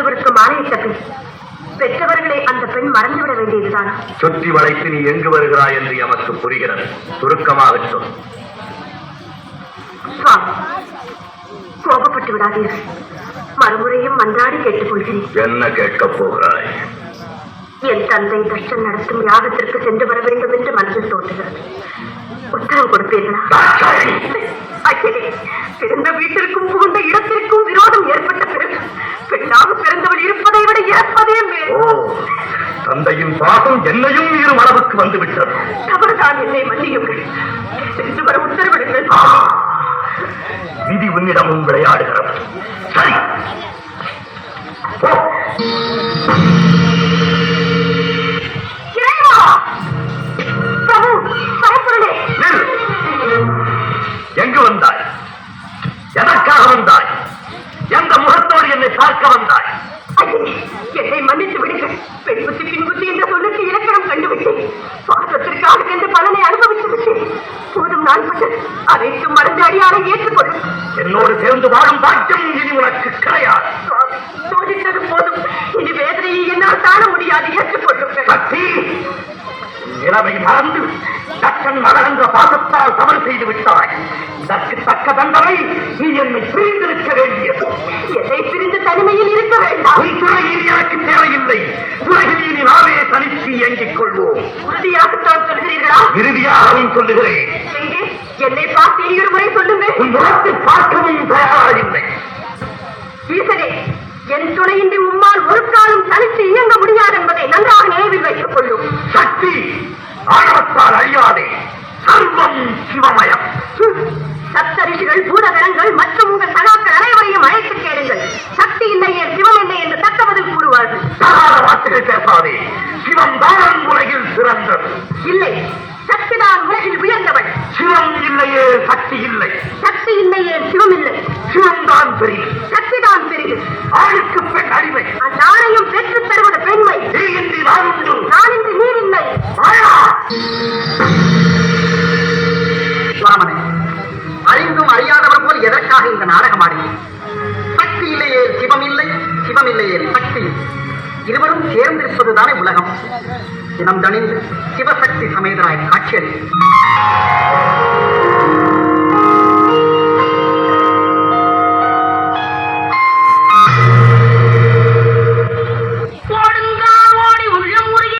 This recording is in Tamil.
ஒருவருக்கு மாலையிட்ட பின் பெற்றவர்களை அந்த பெண் மறந்துவிட வேண்டியதுதான். சுற்றி வளைத்து நீ எங்கு வருகிறாய் என்று எமக்கு புரிகிறது. சுருக்கமாக சொல். கோபப்பட்டு விடாதீர்கள் மறுமுறையும் மன்றாடி கேட்டுக்கொள்கிறேன். என்ன கேட்கப் போகிறாய்? என் தந்தை தர்ஷன் நடத்தும் யாகத்திற்கு சென்று வர வேண்டும் என்று மனதில் தோன்றுகிறது. உத்தரவு கொடுப்பீர்களா? பிறந்த வீட்டிற்கும் தந்தையின் பாசம் என்னையும் இரு மரபுக்கு வந்து விட்டது தவறுதான் என்னை மன்னியுங்கள் சென்று வர உத்தரவிடுங்கள். விதி உன்னிடமும் விளையாடுகிறது சரி. புத்தி என்ற சொல்லுக்கு இலக்கணம் கண்டுவிட்டேன். சுவாசத்திற்காக என்று பலனை அனுபவித்து விட்டேன் போதும் நான் பட்டது. அனைத்தும் மறந்து அடியாரை ஏற்றுக்கொள்ளும். என்னோடு சேர்ந்து வாழும் பாக்கியம் இனி உனக்கு கிடையாது. சோதித்தது போதும். இனி வேதனையை என்னால் தாழ முடியாது. ஏற்றுக்கொள்ளுங்கள் சக்தி நிலைமை மறந்து தக்கன் மகன்ற பாசத்தால் தவறு செய்து விட்டாய். இதற்கு தக்க தண்டனை நீ என்னை பிரிந்திருக்க வேண்டியது. என்னை பிரிந்து தனிமையில் இருக்க உறுதியாகத்தான் சொல்கிறீர்களா? இறுதியாகவும் சொல்லுகிறேன். எங்கே என்னை பார்த்து இரு முறை சொல்லுங்கள் உன் முகத்தை பார்க்கவும் தயாராகில்லை ஈசனே என் துணையின்றி உம்மால் ஒரு காலம் தனித்து இயங்க முடியாது என்பதை நன்றாக நினைவில் வைத்துக் கொள்ளும் சக்தி ஆணவத்தால் அழியாதே சர்வம் சிவமயம். சப்தரிஷிகள் பூதகணங்கள் மற்றும் உங்கள் சகாக்கள் அனைவரையும் அழைத்து கேளுங்கள் சக்தி இல்லையே சிவம் இல்லை என்று தக்க பதில் கூறுவார்கள் வார்த்தைகள் பேசாதே சிவம் தான் உலகில் சிறந்தது. இல்லை சக்திதான் உலகில் உயர்ந்தவள். சிவம் இல்லையே சக்தி இல்லை. சக்தி இல்லையே சிவம் இல்லை. சிவம் தான் பெரிய சேர்ந்திருப்பதுதானே உலகம். தினம் தனி சிவசக்தி சமேதராய் காட்சியளி